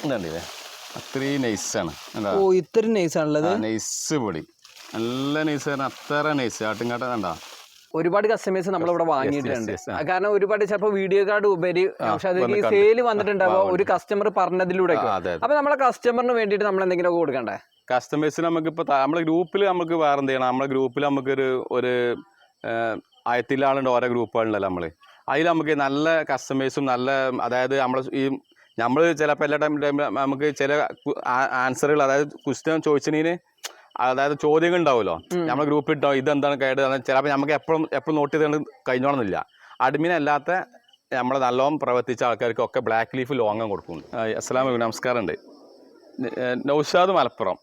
ഇതുണ്ടല്ലേ അത്രയും നൈസാണ് ഓ ഇത്രയും നൈസ് ആണുള്ളത് നൈസ് പൊടി. നല്ല നൈസ് അത്ര നൈസ് ആട്ടുംകാട്ട കണ്ടാ? ഒരുപാട് കസ്റ്റമേഴ്സ് നമ്മളിവിടെ വാങ്ങിയിട്ടുണ്ട്. കാരണം ഒരുപാട് ചിലപ്പോൾ വീഡിയോ കാർഡ് ഉപരി പക്ഷെ അത്. സെയിൽ വന്നിട്ടുണ്ടാവുക ഒരു കസ്റ്റമർ പറഞ്ഞതിലൂടെ അപ്പൊ നമ്മളെ കസ്റ്റമറിന് വേണ്ടിയിട്ട് നമ്മൾ എന്തെങ്കിലും കൊടുക്കണ്ടേ? കസ്റ്റമേഴ്സിന് നമുക്ക് ഇപ്പോൾ നമ്മുടെ ഗ്രൂപ്പിൽ നമുക്ക് വേറെ എന്ത് ചെയ്യണം? നമ്മുടെ ഗ്രൂപ്പിൽ നമുക്കൊരു ഒരു ആയിരത്തിലാളുണ്ട് ഓരോ ഗ്രൂപ്പുകളുണ്ടല്ലോ നമ്മൾ അതിൽ നമുക്ക് നല്ല കസ്റ്റമേഴ്സും നല്ല അതായത് നമ്മൾ ഈ നമ്മൾ ചിലപ്പോൾ എല്ലാ ടൈം നമുക്ക് ചില ആൻസറുകൾ അതായത് ക്വസ്റ്റ്യൻ ചോദിച്ചതിന് അതായത് ചോദ്യങ്ങൾ ഉണ്ടാവുമല്ലോ നമ്മൾ ഗ്രൂപ്പിൽ ഇട്ടോ ഇതെന്താണ് കേട്? ചിലപ്പോൾ നമുക്ക് എപ്പോഴും എപ്പോഴും നോട്ട് ചെയ്ത് കഴിഞ്ഞോണമെന്നില്ല അഡ്മിൻ അല്ലാത്ത നമ്മൾ നല്ലോണം പ്രവർത്തിച്ച ആൾക്കാർക്കൊക്കെ ബ്ലാക്ക് ലീഫ് ലോങ്ങം കൊടുക്കും. അസ്സലാം വലൈക്കും നമസ്കാരമുണ്ട് നൗഷാദ് മലപ്പുറം.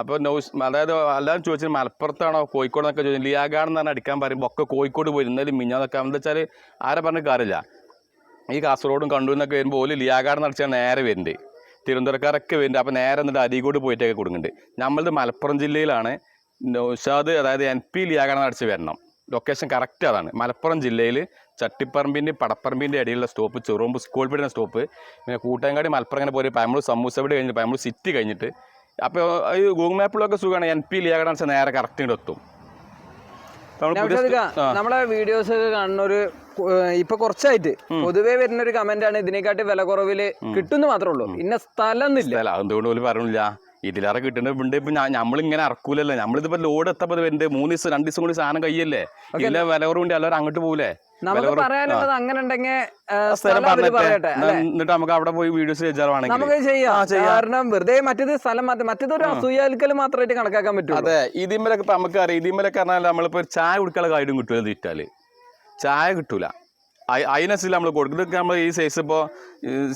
അപ്പോൾ നൗസ് അതായത് എല്ലാവരും ചോദിച്ചത് മലപ്പുറത്താണോ കോഴിക്കോട് എന്നൊക്കെ ചോദിച്ചു ലിയാഗാഡ് എന്ന് പറഞ്ഞാൽ അടിക്കാൻ പറയുമ്പോൾ ഒക്കെ കോഴിക്കോട് പോയി ഇന്നലെ മിഞ്ഞാന്നൊക്കെ എന്താ വെച്ചാൽ ആരെ പറഞ്ഞ കാര്യമില്ല. ഈ കാസർഗോഡും കണ്ണൂരിൽ നിന്നൊക്കെ വരുമ്പോൾ ഓൽ ലിയാഗാഡ് എന്ന് അടിച്ചാൽ നേരെ വരുന്നുണ്ട് തിരുവനന്തപുരക്കാരൊക്കെ വരുന്നുണ്ട് അപ്പോൾ നേരെ എന്നിട്ട് അരീകോട് പോയിട്ടൊക്കെ കൊടുക്കുന്നുണ്ട് നമ്മളത് മലപ്പുറം ജില്ലയിലാണ്. നൗഷാദ് അതായത് എൻ പി ലിയാഗാഡ് അടിച്ച് വരണം. ലൊക്കേഷൻ കറക്റ്റ് അതാണ്. മലപ്പുറം ജില്ലയിൽ ചട്ടിപ്പറമ്പിന്റെ പടപ്പറമ്പിന്റെ ഇടയിലുള്ള സ്റ്റോപ്പ് ചെറുമ്പ് സ്കൂൾ പിടിക്കുന്ന സ്റ്റോപ്പ് പിന്നെ കൂട്ടങ്ങാടി മലപ്പുറം ഇങ്ങനെ പോയി പയമ്പൂർ സമൂസവിടെ കഴിഞ്ഞിട്ട് പയമ്പൂർ സിറ്റി കഴിഞ്ഞിട്ട്. അപ്പോൾ ഈ ഗൂഗിൾ മാപ്പിലൊക്കെ സുഖമാണ് എൻ പി ലിയാഗാഡ് വെച്ചാൽ നേരെ കറക്റ്റ് ഇങ്ങോട്ട് എത്തും അപ്പോൾ നമ്മൾ പുതിയ നൗഷാദിക്ക, ആ. നമ്മളെ വീഡിയോസ് ഒക്കെ കാണുന്ന ഒരു ഇപ്പൊ കുറച്ചായിട്ട് പൊതുവേ വരുന്ന ഒരു കമന്റ് ആണ് ഇതിനെക്കാട്ടി വില കുറവിൽ കിട്ടുന്നു മാത്രമേ ഉള്ളൂ. ഇന്ന സ്ഥലം എന്നില്ല പറയണില്ല ഇതിലേറെ കിട്ടുന്നുണ്ട് ഇപ്പം നമ്മളിങ്ങനെ ഇറക്കൂലല്ലോ നമ്മളിതിപ്പോ ലോഡ് എത്തപ്പോൾ വരുന്നുണ്ട് മൂന്ന് ദിവസം രണ്ട് ദിവസം കൂടി സാധനം കയ്യല്ലേ? ഇല്ല വില കുറവുണ്ട്. എല്ലാവരും അങ്ങോട്ട് പോകൂലേ നമുക്ക് പറയാനുള്ളത് അങ്ങനെ ഉണ്ടെങ്കിൽ എന്നിട്ട് നമുക്ക് അവിടെ പോയി വീഡിയോസ് ചെയ്താണെങ്കിൽ നമുക്ക് ചെയ്യാം. കാരണം വെറുതെ മറ്റേത് സ്ഥലം മാറ്റി മറ്റേത് ഒരു അസൂയാൽക്കൽ മാത്രമായിട്ട് കണക്കാക്കാൻ പറ്റും അതെ ഇതിമ്മലൊക്കെ ഇപ്പം നമുക്ക് അറിയാം ഇതിമ്മലൊക്കെ പറഞ്ഞാൽ നമ്മളിപ്പോ ചായ കുടിക്കാനുള്ള കാര്യം കിട്ടൂല തീറ്റാൽ ചായ കിട്ടൂല. അതിനനുസരിച്ച് നമ്മൾ കൊടുക്കുന്നത് നമ്മൾ ഈ സൈസ് ഇപ്പോൾ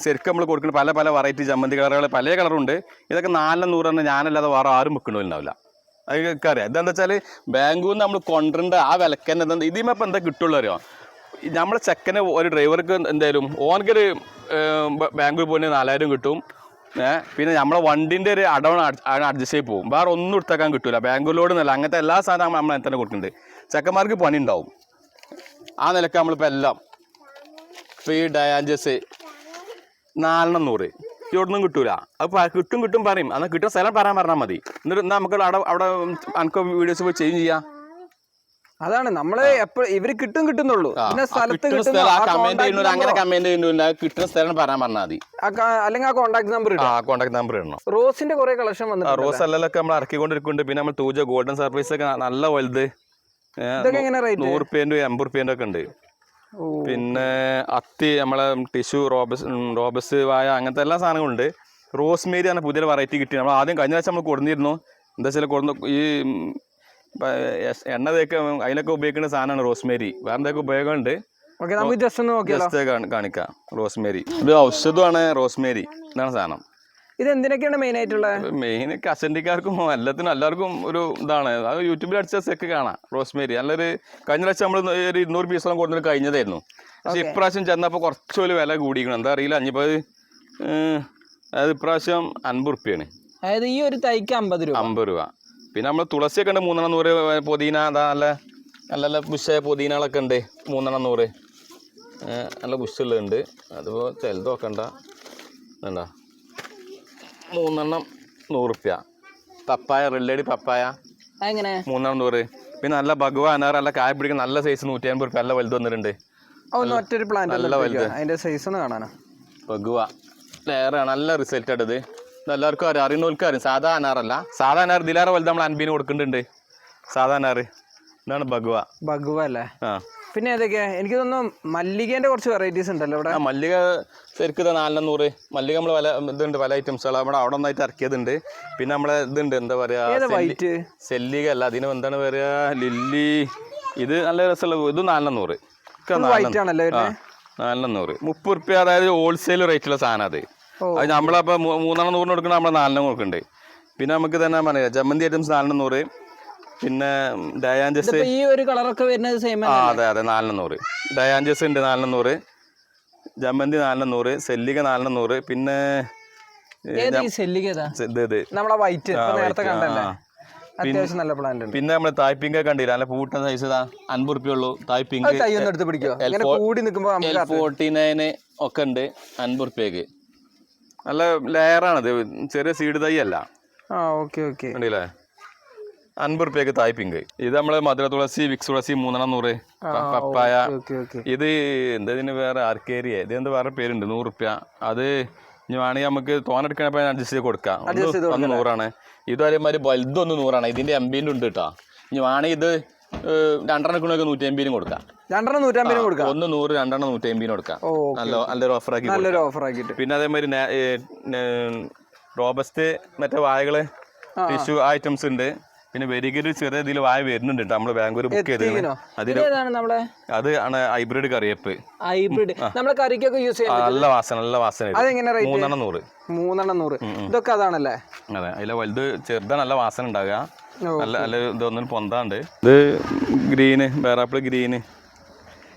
ശരിക്കും നമ്മൾ കൊടുക്കുന്ന പല പല വെറൈറ്റി ചമ്മന്തി കളറുകൾ പല കളറുണ്ട്. ഇതൊക്കെ നാലെണ്ണം തന്നെ ഞാനല്ലാതെ വേറെ ആരും വെക്കണമെന്നുണ്ടാവില്ല അതൊക്കെ അറിയാം ഇതെന്താ വെച്ചാൽ ബാങ്കിൽ നിന്ന് നമ്മൾ കൊണ്ടുവരേണ്ട ആ വിലക്കന്നെ എന്താ ഇപ്പം എന്താ കിട്ടുള്ളൂ അറിയോ? നമ്മളെ ചെക്കന് ഒരു ഡ്രൈവർക്ക് എന്തായാലും ഓനക്കൊരു ബാങ്കിൽ പോയി നാലായിരം കിട്ടും. ഏഹ് പിന്നെ നമ്മളെ വണ്ടിന്റെ ഒരു അടവൺ അഡ്ജസ്റ്റ് ചെയ്ത് പോകും വേറെ ഒന്നും എടുത്തേക്കാൻ കിട്ടില്ല ബാംഗ്ലൂരിലോട് എന്നല്ല അങ്ങനത്തെ എല്ലാ സാധനവും നമ്മൾ തന്നെ കൊടുക്കുന്നുണ്ട്. ചെക്കന്മാർക്ക് പണി ഉണ്ടാവും ആ നിലയ്ക്ക് നമ്മളിപ്പോൾ എല്ലാം ഇപ്പോൾ ഡയാഞ്ചസ് ഡയാൻജസ് നാലെണ്ണം നൂറ്. ഇവിടുന്നും കിട്ടൂല. അത് കിട്ടും കിട്ടും പറയും. എന്നാൽ കിട്ടുന്ന സ്ഥലം പറയാൻ പറഞ്ഞാൽ മതി. എന്നിട്ട് എന്നാ നമുക്ക് അവിടെ അവിടെ അനക്ക് വീഡിയോസ് പോയി ചേഞ്ച് ചെയ്യാം? അതാണ്. നമ്മൾ എപ്പോഴും ഇവർ കിട്ടും കിട്ടുന്നുള്ളൂ. ആ, പിന്നെ സ്ഥലത്ത് കിട്ടുന്ന അങ്ങനെ കമന്റ് ചെയ്യുന്നില്ല കിട്ടുന്ന സ്ഥലം പറയാൻ പറഞ്ഞാൽ മതി. അല്ലെങ്കിൽ ആ കോണ്ടാക്ട് നമ്പർ ആ കോൺടാക്ട് നമ്പർ ഇടണം. റോസിന്റെ കുറെ കളക്ഷൻ വന്നു റോസ് അല്ലൊക്കെ നമ്മൾ ഇറക്കിക്കൊണ്ടിരിക്കുന്നുണ്ട് പിന്നെ നമ്മൾ തൂജ ഗോൾഡൻ സർവീസ് ഒക്കെ നല്ല വലുത്. ഏ, ഇതൊക്കെ എങ്ങനെ റേറ്റ് നൂറ് റുപ്യേന്റെ എൺപത് റുപ്യേന്റെ ഒക്കെ ഉണ്ട്. പിന്നെ അത്തി നമ്മളെ ടിഷ്യൂ റോബസ് റോബസ് വായ അങ്ങനത്തെ എല്ലാ സാധനങ്ങളുണ്ട്. റോസ്മേരി ആണ് പുതിയ വെറൈറ്റി കിട്ടി. നമ്മൾ ആദ്യം കഴിഞ്ഞ ആഴ്ച നമ്മൾ കൊടുന്നിരുന്നു. എന്താ വെച്ചാൽ കൊടുന്ന ഈ എണ്ണ തേക്ക് അതിനൊക്കെ ഉപയോഗിക്കുന്ന സാധനമാണ് റോസ്മേരി. വേറെ എന്തൊക്കെ ഉപയോഗമുണ്ട് ഓക്കെ നമുക്ക് ജസ്റ്റ് ഒന്ന് നോക്കിയാലോ ജസ്റ്റ് കാണിക്കാം. റോസ്മേരി. ഇത് ഔഷധമാണ് റോസ്മേരി. ഇതാണ് സാധനം. ഇത് എന്തിനൊക്കെയാണ് മെയിൻ ആയിട്ടുള്ളത് മെയിൻ കസൻഡിക്കാർക്കും എല്ലാത്തിനും എല്ലാവർക്കും ഒരു ഇതാണ്. അത് യൂട്യൂബിൽ അടിച്ച സെക്ക് കാണാം റോസ്മേരി. നല്ലൊരു കഴിഞ്ഞ പ്രാവശ്യം നമ്മൾ ഒരു ഇരുന്നൂറ് പീസോളം കൊടുത്തിട്ട് കഴിഞ്ഞതായിരുന്നു. പക്ഷെ ഇപ്രാവശ്യം ചെന്നപ്പോൾ കുറച്ചൊരു വില കൂടിയിരിക്കണം എന്താ അറിയില്ല അഞ്ഞിപ്പോൾ അതായത് ഇപ്രാവശ്യം അൻപത് റുപ്യാണ് അതായത് ഈ ഒരു തൈക്ക് അമ്പത് രൂപ. അമ്പത് രൂപ. പിന്നെ നമ്മൾ തുളസിയൊക്കെ ഉണ്ട് മൂന്നെണ്ണം നൂറ് പുതിന അതാ നല്ല നല്ല നല്ല ബുഷായ പുതിനകളൊക്കെ ഉണ്ട് മൂന്നെണ്ണം നൂറ്. നല്ല ബുഷുള്ളുണ്ട് അതിപ്പോൾ ചിലത് നോക്കണ്ട. എന്താ മൂന്നെണ്ണം നൂറ് റുപ്യ പപ്പായ റെല്ലടി പപ്പായ. എങ്ങനെ മൂന്നെണ്ണം നൂറ്. പിന്നെ നല്ല ഭഗവ നല്ല കായ പിടിക്കുന്ന നല്ല സൈസ് നൂറ്റി അമ്പത് റുപ്യ നല്ല വലുത് വന്നിട്ടുണ്ട്. ഒന്ന് ഒറ്റൊരു പ്ലാന്റ് നല്ല വലുത്. അതിന്റെ സൈസ് ഒന്ന് കാണാനോ. ഭഗവ. നല്ല റിസൾട്ട് ആട്ടത് എല്ലാവർക്കും അറിയാം അറിയുന്നവർക്ക് അറിയാം. സാധാ അനാറല്ല സാധാ അനാർ ഇതിലേറെ വലുത് നമ്മൾ അൻപീന് കൊടുക്കുന്നുണ്ട്. സാധാ അനാറ്. ഇതാണ് ഭഗവ. ബഗുവ അല്ലേ? ആ. പിന്നെ ഏതൊക്കെയാ? എനിക്ക് തോന്നുന്നു മല്ലികേന്റെ കുറച്ച് വെറൈറ്റീസ് ഉണ്ടല്ലോ ഇവിടെ. മല്ലിക ശരിക്കും ഇത് നാലെണ്ണം മല്ലിക നമ്മൾ പല ഇതുണ്ട് പല ഐറ്റംസ് നമ്മുടെ അവിടെ ഒന്നായിട്ട് ഇറക്കിയതുണ്ട്. പിന്നെ നമ്മളെ ഇതുണ്ട് എന്താ പറയാ വൈറ്റ് സെല്ലിക അല്ല അതിന് എന്താണ് പറയാ ലില്ലി. ഇത് നല്ല രസമുള്ള ഇത് നാലെണ്ണം. നൂറ് വൈറ്റ് ആണല്ലോ മുപ്പത് റുപ്യ അതായത് ഹോൾസെയിൽ റേറ്റുള്ള സാധനം അത്. അത് നമ്മളപ്പോൾ മൂന്നെണ്ണം നൂറിന് കൊടുക്കണം നമ്മൾ നാലെണ്ണം കൊടുക്കുന്നുണ്ട് പിന്നെ നമുക്ക് തന്നെ പറയാം ജമന്തി ഐറ്റംസ് നാലെണ്ണം നൂറ് പിന്നെ ഡയാൻജസ് ഈ ഒരു കളറൊക്കെ വരുന്നത് സെയിം ആ അതെ അതെ നാലിനൂറ്. നൂറ് ഡയാൻജസ് ഉണ്ട് നാലിനൂറ്. നൂറ് ജമന്തി നാലിനൂറ് സെല്ലിക നാലെണ്ണം നൂറ് പിന്നെ നമ്മളെ വൈറ്റ് നേരത്തെ കണ്ടല്ലേ. അത്യാവശ്യം നല്ല പ്ലാന്റ് ഉണ്ട്. പിന്നെ നമ്മൾ തായ്പിങ്ക കണ്ടില്ല? നല്ല പൂട്ട സൈസ് അൻപത് റുപ്യ ഉള്ളൂ. തായ്പിങ്ക് ഒന്ന് എടുത്ത് പിടിക്കോ കൂടി നിൽക്കുമ്പോൾ ഫോർട്ടി നയന് ഒക്കെ ഉണ്ട്. അൻപത് റുപ്യക്ക് നല്ല ലെയറാണിത് ചെറിയ സീഡ് തൈ അല്ല. ആ ഓക്കെ ഓക്കെ കണ്ടില്ലേ? അൻപത് റുപ്യക്ക് തായ് പിങ്ക്. ഇത് നമ്മൾ മധുര തുളസി വിക്സ് തുളസി മൂന്നെണ്ണം നൂറ്. പപ്പായ. ഇത് എന്തതിന് വേറെ ആർക്കേരിയ? ഇത് എന്താ വേറെ പേരുണ്ട്? നൂറ് റുപ്യ. അത് ഇനി വേണമെങ്കിൽ നമുക്ക് തോനെടുക്കണപ്പോ അഡ്ജസ്റ്റ് ചെയ്ത് കൊടുക്കാം. ഒന്ന് നൂറാണ്. ഇത് അതേമാതിരി വലുതൊന്ന് നൂറാണ്. ഇതിന്റെ എംബിന്റെ ഉണ്ട് കേട്ടോ ഇനി വേണമെങ്കിൽ ഇത് രണ്ടെണ്ണം എടുക്കണമൊക്കെ നൂറ്റി അമ്പതിനും കൊടുക്കാം. രണ്ടെണ്ണം നൂറ്റമ്പതിനും കൊടുക്കാം? ഒന്ന് നൂറ് രണ്ടെണ്ണം നൂറ്റി അമ്പതിനും കൊടുക്കാം. നല്ല നല്ലൊരു ഓഫർ ആക്കി നല്ലൊരു ഓഫർ ആക്കിയിട്ട്. പിന്നെ അതേമാതിരി റോബസ്റ്റ് മറ്റേ വാഴകൾ ടിഷ്യൂ ഐറ്റംസ് ഉണ്ട്. പിന്നെ വരികയിൽ ചെറിയ ഇതിൽ വായ വരുന്നുണ്ട് കേട്ടോ. നമ്മൾ ബാംഗ്ലൂർ ബുക്ക് ചെയ്ത്? നമ്മളെ? അത് ആണ് ഹൈബ്രിഡ് കറിയപ്പ് ഹൈബ്രിഡ് നമ്മളെ കറിക്കൊക്കെ യൂസ് ചെയ്യാം നല്ല വാസന നല്ല വാസന മൂന്നെണ്ണം നൂറ്. മൂന്നെണ്ണം നൂറ്. ഇതൊക്കെ അതാണല്ലേ? അതെ അതിലെ വലുത് ചെറുതാണ് നല്ല വാസന ഉണ്ടാകുക നല്ല നല്ല ഇതൊന്നും പൊന്താണ്ട്. ഇത് ഗ്രീന് വേറാപ്പിൾ ഗ്രീന്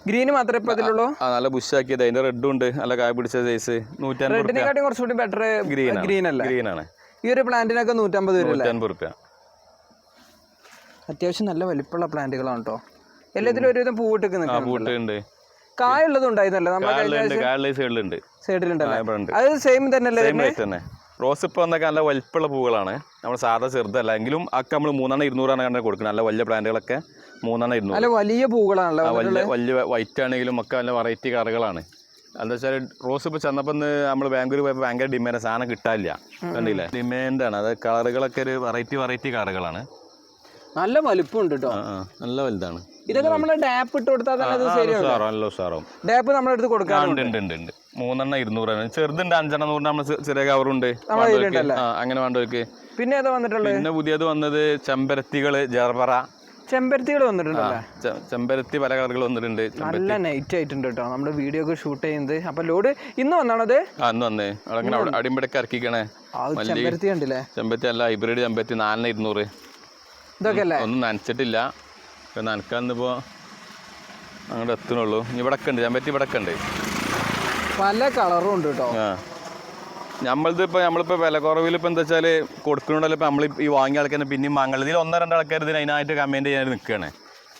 ഗ്രീൻ മാത്രമേ ഇപ്പൊ ഇതിലുള്ളൂ ആ നല്ല ബുഷാക്കിയത് അതിന്റെ റെഡും ഉണ്ട്. നല്ല കായ പിടിച്ച സൈസ് നൂറ്റൻപത് റുപ്യ. റെഡിനെക്കാട്ടി കുറച്ചുകൂടി ബെറ്റർ ഗ്രീൻ ഗ്രീൻ അല്ലേ ഗ്രീനാണ്. ഈ ഒരു പ്ലാന്റിനൊക്കെ നൂറ്റമ്പത് രൂപ നൂറ്റമ്പത് റുപ്യ. അത്യാവശ്യം നല്ല വലിപ്പമുള്ള പ്ലാന്റുകളാണ് കേട്ടോ എല്ലാത്തിലും ഒരുവിധം പൂവിട്ടൊക്കെ കായുള്ളതും ഉണ്ടായിരുന്നല്ലോ? സൈഡിലുണ്ടല്ലേ? അത് സെയിം തന്നെ. റോസ് ഇപ്പോൾ വന്നൊക്കെ നല്ല വലിപ്പമുള്ള പൂവുകളാണ്. നമ്മൾ സാധാ ചെറുതല്ല. എങ്കിലും ഒക്കെ നമ്മൾ മൂന്നെണ്ണം ഇരുന്നൂറാണ് കണ്ടെ കൊടുക്കുന്നത്. നല്ല വലിയ പ്ലാന്റുകളൊക്കെ മൂന്നെണ്ണം ഇരുന്നൂറ്. നല്ല വലിയ പൂക്കളാണല്ലോ വലിയ വലിയ വൈറ്റ് ആണെങ്കിലും ഒക്കെ നല്ല വെറൈറ്റി കറകളാണ് എന്താ വെച്ചാൽ റോസ് ഇപ്പോൾ ചെന്നപ്പോൾ നമ്മൾ ബാംഗ്ലൂർ പോയപ്പോൾ ഭയങ്കര ഡിമാൻഡ് സാധനം കിട്ടാനില്ല. കണ്ടില്ലേ? ഡിമാൻഡാണ് അത് കളറുകളൊക്കെ ഒരു വെറൈറ്റി വെറൈറ്റി കളറുകളാണ്. നല്ല വലിപ്പമുണ്ട് കേട്ടോ നല്ല വലുതാണ്. ഇതൊക്കെ നമ്മൾ ഡാപ്പ് ഇട്ട് കൊടുത്താൽ തന്നെ നല്ല ഉഷാറാവും. ഡാപ്പ് നമ്മളെടുത്ത് ആ, കൊടുക്കാറുണ്ട് മൂന്നെണ്ണം ഇരുന്നൂറാണ് ചെറുതുണ്ട് അഞ്ചെണ്ണം നൂറിന് നമ്മൾ ചെറിയ കവറുണ്ട് അങ്ങനെ വേണ്ടവർക്ക്. പിന്നെ ഏതാ വന്നിട്ടുള്ളത്? പിന്നെ പുതിയത് വന്നത് ചെമ്പരത്തികൾ ജർബറ ചെമ്പരത്തികൾ വന്നിട്ടുണ്ട് ചെമ്പരത്തി പല കളറുകൾ വന്നിട്ടുണ്ട്. നല്ല നൈറ്റ് ആയിട്ടുണ്ട് കേട്ടോ നമ്മുടെ വീഡിയോ ഒക്കെ ഷൂട്ട് ചെയ്യുന്നത്. അപ്പൊ ലോഡ് ഇന്ന് വന്നാണത് അന്ന് വന്നേ. അടിമ്പടക്ക് ഇറക്കിക്കണേ. ചെമ്പരത്തി കണ്ടില്ലേ? ചെമ്പരത്തി അല്ല ഹൈബ്രിഡ് ചെമ്പരത്തി നാലിന് ഇരുന്നൂറ്. ഇതൊക്കെ അല്ലേ? ഒന്നും നനച്ചിട്ടില്ല. ഇപ്പം നനക്കാന്നിപ്പോൾ അങ്ങോട്ട് എത്തണുള്ളൂ. ഇവിടെ ഉണ്ട്. ചെമ്പരത്തി ഇവിടെ ഉണ്ട്. പല കളറും ഉണ്ട് കേട്ടോ ആ. നമ്മളത് ഇപ്പോൾ നമ്മളിപ്പോൾ വില കുറവിൽ ഇപ്പോൾ എന്താ വെച്ചാൽ കൊടുക്കണോണ്ടല്ലോ. ഇപ്പോൾ നമ്മൾ ഈ വാങ്ങിയ ആൾക്കാരെ പിന്നെയും വാങ്ങണം ഇതിൽ ഒന്നോ രണ്ടോ ആൾക്കാർ ഇതിന് അതിനായിട്ട് കമന്റ് ചെയ്യാൻ നിൽക്കുകയാണ്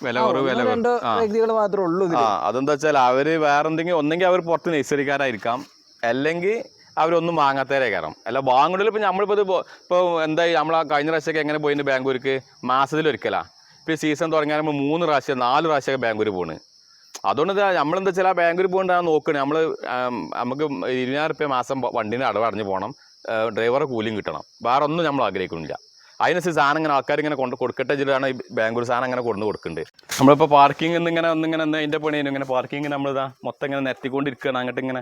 വില കുറവ് വില കുറവ്. വ്യക്തികൾ മാത്രമേ ഉള്ളൂ. ആ. അതെന്താ വെച്ചാൽ അവർ വേറെ എന്തെങ്കിലും ഒന്നെങ്കിൽ അവർ പുറത്ത് നഴ്സറിക്കാരായിരിക്കാം. അല്ലെങ്കിൽ അവരൊന്നും വാങ്ങാത്തവരെ കയറും അല്ല വാങ്ങുന്നതിൽ ഇപ്പോൾ നമ്മളിപ്പോൾ ഇത് ഇപ്പോൾ എന്തായി? നമ്മൾ കഴിഞ്ഞ പ്രാവശ്യമൊക്കെ എങ്ങനെ പോയിന് ബാംഗ്ലൂർക്ക്? മാസത്തിൽ ഒരിക്കലാ. ഇപ്പോൾ സീസൺ തുടങ്ങിയാൽ നമ്മൾ മൂന്ന് പ്രാവശ്യം നാല് പ്രാവശ്യമൊക്കെ ബാംഗ്ലൂർ പോണ്. അതുകൊണ്ട് നമ്മളെന്താ വെച്ചാൽ ബാംഗ്ലൂർ പോകേണ്ടതാണ് നോക്കണേ. നമ്മൾ നമുക്ക് ഇരുപതിനായിരം റുപ്യ മാസം വണ്ടീനെ അടവ് അടഞ്ഞു പോകണം. ഡ്രൈവറെ കൂലിയും കിട്ടണം. വേറെ ഒന്നും നമ്മൾ ആഗ്രഹിക്കുന്നില്ല. അതിനനുസരിച്ച് സാധനം ഇങ്ങനെ ആൾക്കാർ ഇങ്ങനെ കൊണ്ട് കൊടുക്കട്ടെ ജില്ലയാണ് ബാംഗ്ലൂർ സാധനം അങ്ങനെ കൊണ്ടു കൊടുക്കുന്നുണ്ട് നമ്മളിപ്പോൾ പാർക്കിംഗ് ഇങ്ങനെ ഒന്നിങ്ങനെ എന്താ അതിന്റെ പണിയും ഇങ്ങനെ. പാർക്കിംഗ് നമ്മളിതാ മൊത്തം ഇങ്ങനെ നിർത്തിക്കൊണ്ടിരിക്കുകയാണ് അങ്ങോട്ട് ഇങ്ങനെ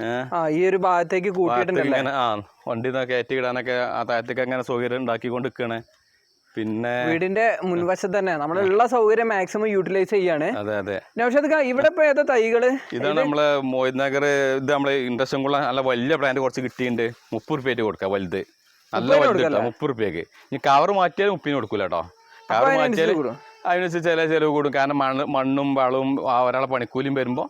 ആ ഈ ഒരു ഭാഗത്തേക്ക് കൂട്ടിയിട്ടുണ്ടല്ലേ ഇങ്ങനെ ആ വണ്ടി കയറ്റി ഇടാനൊക്കെ ആ താഴത്തേക്ക് അങ്ങനെ സൗകര്യം ഉണ്ടാക്കിക്കൊണ്ട് നിൽക്കണേ പിന്നെ വീടിന്റെ മുൻവശത്ത് തന്നെ നമ്മളുള്ള സൗകര്യം മാക്സിമം യൂട്ടിലൈസ് ചെയ്യാണ്. അതെ അതെ. നൗഷദ് ഇവിടെ ഇപ്പൊ ഏതാ തൈകൾ? ഇതാണ് നമ്മളെ മോഹിത് നഗർ ഇത് നമ്മളെ ഇൻട്രസ്റ്റും കൂടെ നല്ല വലിയ പ്ലാന്റ് കുറച്ച് കിട്ടിയിട്ടുണ്ട്. മുപ്പത് റുപ്യക്ക് കൊടുക്കാം വലുത്. നല്ല വലുത് മുപ്പത് റുപ്യക്ക്. ഇനി കവർ മാറ്റിയാലും മുപ്പിന് കൊടുക്കൂല കേട്ടോ. കവർ മാറ്റിയാൽ. അതിനനുസരിച്ച് ചില ചിലവ് കൂടും. കാരണം മണ്ണ് മണ്ണും വളവും ഒരാളെ പണിക്കൂലിയും വരുമ്പോൾ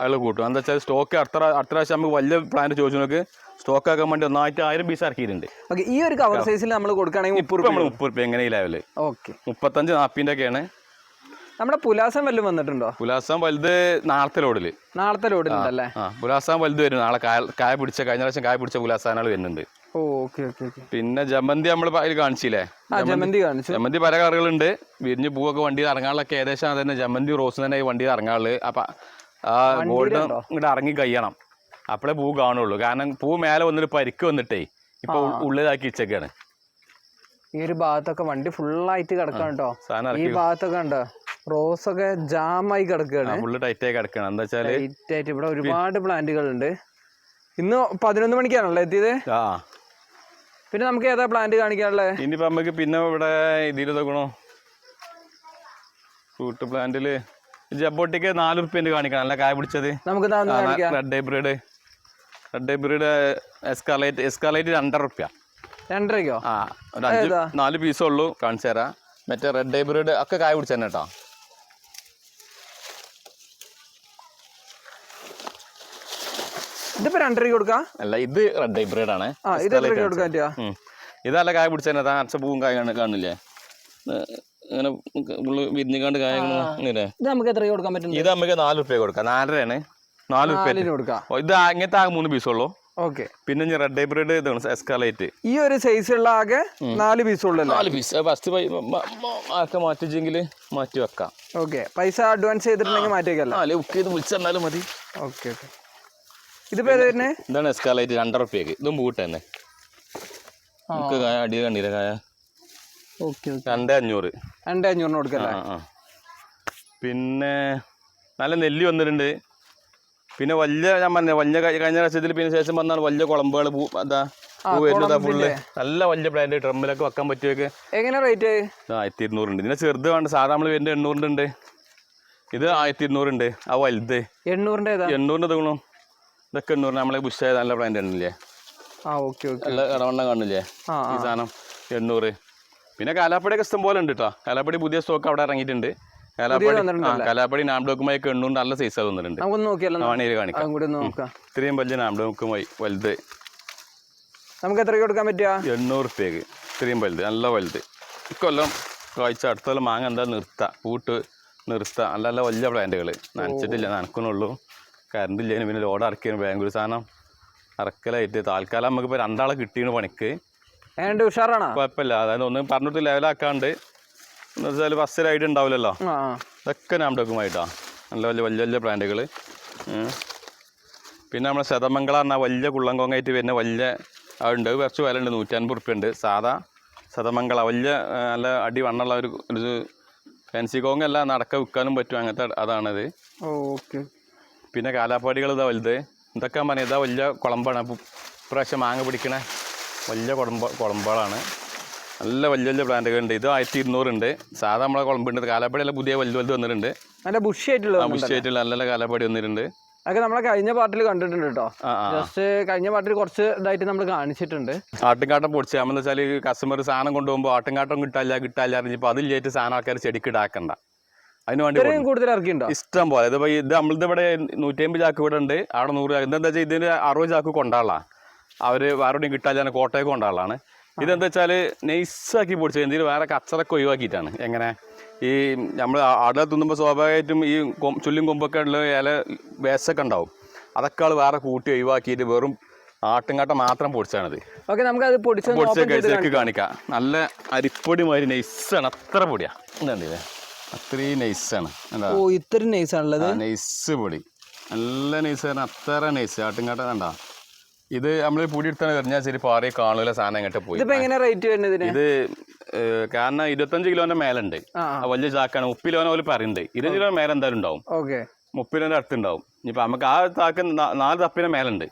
അയാൾ കൂട്ടും. എന്താ വെച്ചാൽ സ്റ്റോക്ക് അടുത്ത പ്രാ- അടുത്ത പ്രാവശ്യം നമുക്ക് വലിയ പ്ലാന്റ് ചോദിച്ചു നോക്ക്. സ്റ്റോക്ക് ആക്കാൻ വേണ്ടി ഒന്നായിട്ട് ആയിരം പീസ് ഇറക്കിയിട്ടുണ്ട്. ഓക്കെ ഈ ഒരു കവർ സൈസിൽ നമ്മൾ കൊടുക്കുകയാണെങ്കിൽ മുപ്പത് രൂപ നമ്മൾ മുപ്പത് രൂപ എങ്ങനെ ലെവൽ ഓക്കെ മുപ്പത്തഞ്ച് നാൽപ്പതിന്റെ ഒക്കെയാണ്. നമ്മുടെ പുലാസം വല്ലതും വന്നിട്ടുണ്ടോ? പുലാസം വലുത് നാളത്തെ ലോഡിൽ നാളത്തെ ലോഡിലുണ്ടല്ലേ പുലാസം വലുത് വരും. നാളെ കായ പിടിച്ച കഴിഞ്ഞ പ്രാവശ്യം കായ പിടിച്ച പുലാസാനുകൾ വരുന്നുണ്ട്. പിന്നെ ജമന്തി നമ്മൾ അതിൽ കാണിച്ചില്ലേ? ജമന്തി കാണിച്ചു. ജമന്തി പല കളറുകളുണ്ട്. വിരിഞ്ഞ് പൂവൊക്കെ വണ്ടിയിൽ ഇറങ്ങാനുള്ളൊക്കെ ഏകദേശം അത് തന്നെ. ജമന്തി റോസ് തന്നെ ഈ വണ്ടിയിൽ ഇറങ്ങാനുള്ളത്. അപ്പം ഗോൾഡ് ഇങ്ങോട്ട് ഇറങ്ങി കഴിയണം. അപ്പോഴേ പൂ കാണുള്ളൂ. കാരണം പൂ മേലെ വന്നിട്ട് പരിക്ക് വന്നിട്ടേ ഇപ്പൊ ഉള്ളിലാക്കി വെച്ചേക്കാണ്. ഈ ഒരു ഭാഗത്തൊക്കെ വണ്ടി ഫുള്ളായിട്ട് കിടക്കാണ് കേട്ടോ. ഈ ഭാഗത്തൊക്കെ ഭാഗത്തൊക്കെ റോസ് ഒക്കെ ജാമായി കിടക്കുകയാണ് ഫുള്ള് ടൈറ്റ് ആയി കിടക്കണം. എന്താ വെച്ചാൽ ടൈറ്റ് ആയിട്ട് ഇവിടെ ഒരുപാട് പ്ലാന്റുകൾ ഉണ്ട് ഇന്ന് പതിനൊന്ന് മണിക്കാണല്ലോ എത്തിയത്? ആ. പിന്നെ നമുക്ക് ഏതാ പ്ലാന്റ് കാണിക്കാനുള്ളത് ഇനിയിപ്പോ നമുക്ക് പിന്നെ ഇവിടെ ഇതിൽ തോക്കണോ ഫ്രൂട്ട് പ്ലാന്റിൽ ജബോട്ടിക്ക് നാല് റുപ്യന്റെ കാണിക്കണം. അല്ല കായ പിടിച്ചത്. നമുക്ക് red hybrid red hybrid escalate escalate രണ്ടര റുപ്യ രണ്ടരയ്ക്കോ? ആ ഒരു അഞ്ച്? നാല് പീസേ ഉള്ളൂ. കാണിച്ചു തരാം. മറ്റേ റെഡ് ഹൈബ്രിഡ് ഒക്കെ കായ പിടിച്ചു തന്നെ കേട്ടോ. ഇതിപ്പോ രണ്ടരയ്ക്ക് കൊടുക്കാം? അല്ല ഇത് റെഡ് ഹൈബ്രിഡ് ആണ്. ഇതല്ല കായ പിടിച്ച തന്നെ. അച്ഛ പൂവും കായ കാണി- കാണില്ലേ ഏ, ഇങ്ങനെ ഉള്ളു വിരിഞ്ഞുകാണ്ട് കായ ഇത് നമുക്ക് എത്രയ്ക്ക് കൊടുക്കാൻ പറ്റും ഇത് നമുക്ക് നാല് റുപ്യ കൊടുക്കാം. നാലരയാണ്. നാല് റുപ്യ കൊടുക്കാം. ഇത് ഇങ്ങനത്തെ ആകെ മൂന്ന് പീസേ ഉള്ളൂ. ഓക്കെ. പിന്നെ ഞാൻ റെഡ് ഹൈബ്രിഡ് ഇതാണ് എസ്കാലേറ്റ് ഈ ഒരു സൈസുള്ള ആകെ നാല് പീസ് ഉള്ളു നാല് പീസ് ഫസ്റ്റ് ആക്കെ മാറ്റിച്ചെങ്കിൽ മാറ്റി വെക്കാം. ഓക്കെ. പൈസ അഡ്വാൻസ് ചെയ്തിട്ടുണ്ടെങ്കിൽ മാറ്റി വെക്കല്ല നാല് ബുക്ക് ചെയ്ത് വിളിച്ചെന്നാലും മതി. Okay okay. ഇതിപ്പോ ഇതാണ് എസ്കാലേറ്റ് രണ്ടര റുപ്യക്ക് ഇതും ബൂട്ട് തന്നെ നമുക്ക് കായ അടി കണ്ടില്ല കായ. Okay okay. രണ്ട് അഞ്ഞൂറ്. രണ്ട് അഞ്ഞൂറിന് കൊടുക്കല്ലേ? പിന്നെ നല്ല നെല്ലി വന്നിട്ടുണ്ട്. പിന്നെ വലിയ ഞാൻ പറഞ്ഞ വലിയ കഴിഞ്ഞ പ്രാവശ്യത്തിൽ പിന്നെ ശേഷം വന്നാണ് വലിയ കുളമ്പുകൾ പൂ അതാ പൂ വരുന്നതാ ഫുള്ള് നല്ല വലിയ പ്ലാന്റ് ഡ്രമ്മിലൊക്കെ വെക്കാൻ പറ്റിയൊക്കെ എങ്ങനെ റേറ്റ് ആയിരത്തി ഇരുന്നൂറുണ്ട് ഇതിനെ ചെറുത് വേണ്ട സാധാരണ നമ്മൾ വരുന്നത് എണ്ണൂറിന്റെ ഉണ്ട് ഇത് ആയിരത്തി ഇരുന്നൂറുണ്ട് ആ വലുത്. എണ്ണൂറിന്റെ ഏതാ? എണ്ണൂറിന്റെ തോന്നും ഇതൊക്കെ എണ്ണൂറിന് നമ്മളെ ബുഷായ നല്ല പ്ലാന്റ് ഉണ്ടല്ലേ ആ ഓക്കെ ഓക്കെ. നല്ല ഇടവണ്ണം കാണില്ലേ? ഈ സാധനം എണ്ണൂറ്. പിന്നെ കാലാപ്പടിയൊക്കെ ഇഷ്ടം പോലെ ഉണ്ട് കേട്ടോ കാലാപ്പടി പുതിയ സ്റ്റോക്ക് അവിടെ ഇറങ്ങിയിട്ടുണ്ട്. കാലാപ്പടി ആ? കാലാപ്പടി നാംഡോക്കുമായി എണ്ണൂറ് നല്ല സൈസ് വന്നിട്ടുണ്ട്. നമുക്കൊന്ന് നോക്കിയാലോ കാണിക്കാം. കൂടി നോക്കാം. ഇത്രയും വലിയ നാംഡോക്കുമായി വലുത്. നമുക്ക് എത്ര കൊടുക്കാൻ പറ്റുക? എണ്ണൂറ് റുപ്യക്ക് ഇത്രയും വലുത് നല്ല വലുത്. ഇക്കൊല്ലം കാഴ്ച അടുത്ത കൊല്ലം മാങ്ങ എന്താ നിർത്താം? പൂട്ട് നിർത്താം? നല്ല നല്ല വലിയ പ്ലാന്റുകൾ നനച്ചിട്ടില്ല നനക്കണുള്ളൂ. കറണ്ട് ഇല്ലേന് പിന്നെ ലോഡ് ഇറക്കിയാണ് ബാംഗ്ലൂർ സാധനം അറക്കലായിട്ട്. താൽക്കാലം നമുക്കിപ്പോൾ രണ്ടാളെ കിട്ടിയാണ് പണിക്ക്. ഏണ്ട് ഉഷാറാണോ? കുഴപ്പമില്ല. അതായത് ഒന്ന് പറഞ്ഞിട്ട് ലെവലാക്കാണ്ട് എന്ന് വെച്ചാൽ ഫസ്റ്റ് റൈഡ് ഉണ്ടാവില്ലല്ലോ. ഇതൊക്കെ നാംഡോക്കുമായിട്ടാണ് നല്ല വലിയ വലിയ വലിയ ബ്രാൻഡുകൾ പിന്നെ നമ്മുടെ ശതമംഗള പറഞ്ഞാൽ വലിയ കുള്ളംകോങ്ങായിട്ട് വരുന്ന വലിയ ഉണ്ട്. കുറച്ച് വില ഉണ്ട് നൂറ്റൻപത് റുപ്യ ഉണ്ട്. സാധാ ശതമംഗള. വലിയ നല്ല അടി വണ്ണുള്ള ഒരു ഒരു ഫാൻസി കോങ് അല്ല നടക്ക വിൽക്കാനും പറ്റും. അങ്ങനത്തെ അതാണത്. ഓക്കെ. പിന്നെ കാലാപ്പാടികൾ ഇതാ വലുത്. ഇതൊക്കെ പറഞ്ഞാൽ ഇതാ വലിയ കുളമ്പാണ്. ഇപ്രാവശ്യം മാങ്ങ പിടിക്കണ. വലിയ കുളമ്പ കുളമ്പുകളാണ് നല്ല വലിയ വലിയ പ്ലാന്റുകളുണ്ട് ഇത് ആയിരത്തി ഇരുന്നൂറുണ്ട് സാധാ നമ്മളെ കുളമ്പുണ്ട് കാലപ്പടി എല്ലാം പുതിയ വലിയ വലുത് വന്നിട്ടുണ്ട്. നല്ല ബുഷി ആയിട്ടുള്ളത് ബുഷി ആയിട്ടുള്ള നല്ല നല്ല കാലപ്പടി വന്നിട്ടുണ്ട്. അതൊക്കെ നമ്മളെ കഴിഞ്ഞ പാർട്ടിൽ കണ്ടിട്ടുണ്ട് കേട്ടോ. ജസ്റ്റ് കഴിഞ്ഞ പാർട്ടിൽ കുറച്ച് ഇതായിട്ട് നമ്മൾ കാണിച്ചിട്ടുണ്ട്. ആട്ടുംകാട്ടം പൊടിച്ച്. നമ്മൾ വെച്ചാൽ കസ്റ്റമർ സാധനം കൊണ്ടുപോകുമ്പോൾ ആട്ടുംകാട്ടം കിട്ടാല്ല കിട്ടാല്ല അറിഞ്ഞപ്പോൾ അതില്ലായിട്ട് സാധനം ആൾക്കാർ ചെടിക്ക് ഇടാക്കണ്ട. അതിന് വേണ്ടി കൂടുതൽ ഇറക്കിണ്ടോ? ഇഷ്ടം പോലെ ഇത് ഇത് നമ്മളിത് ഇവിടെ നൂറ്റി അമ്പത് ചാക്ക് ഇവിടെ ഉണ്ട്. അവിടെ നൂറ് ചാക്ക്. എന്താ വെച്ചാൽ ഇതിന് അറുപത് ചാക്ക് കൊണ്ടാളാ. അവർ വേറെയും കിട്ടാല്ല കോട്ടയൊക്കെ കൊണ്ടാളാണ് ഇതെന്താ വെച്ചാൽ നെയ്സാക്കി പൊടിച്ച് എന്തെങ്കിലും വേറെ കച്ചറൊക്കെ ഒഴിവാക്കിയിട്ടാണ്. എങ്ങനെ? ഈ നമ്മൾ അട തിന്നുമ്പോൾ സ്വാഭാവികമായിട്ടും ഈ ചുല്ലും കൊമ്പൊക്കെ ഉള്ള ഇല വേസ്റ്റൊക്കെ ഉണ്ടാവും. അതൊക്കെ ആൾ വേറെ കൂട്ടി ഒഴിവാക്കിയിട്ട് വെറും ആട്ടുംകാട്ടം മാത്രം പൊടിച്ചാണിത്. ഓക്കെ നമുക്ക് അത് പൊടിച്ച് ഒന്ന് പൊടിച്ച് കഴിച്ചേക്ക് കാണിക്കാം. നല്ല അരിപ്പൊടി മാതിരി നൈസാണ്. അത്ര പൊടിയാ. എന്താണ്ടില്ലേ അത്രയും നൈസാണ്. എന്താ? ഓ ഇത്രയും നൈസ് ആണുള്ളത് നൈസ് പൊടി. നല്ല നൈസ് ആണ് അത്ര നൈസ്. ആട്ടുംകാട്ട കണ്ട? ഇത് നമ്മൾ പൂടി എടുത്താണ് എറിഞ്ഞാൽ ശരി പാറയെ കാണൂല സാധനം എങ്ങോട്ട് പോയി. ഇതിപ്പോ എങ്ങനെ റേറ്റ് വരുന്നത് ഇത് കാരണം ഇരുപത്തഞ്ച് കിലോന്റെ മേലുണ്ട്. ആ ആ. വലിയ ചാക്കാണ്. മുപ്പത് കിലോനെ പോലെ പറയുന്നുണ്ട് ഇരുപത് കിലോ മേലെ എന്തായാലും ഉണ്ടാവും. ഓക്കെ. മുപ്പത് കിലോന്റെ അടുത്തുണ്ടാവും ഇപ്പൊ നമുക്ക് ആ ചാക്ക് നാല് തപ്പിന്റെ മേലുണ്ട്.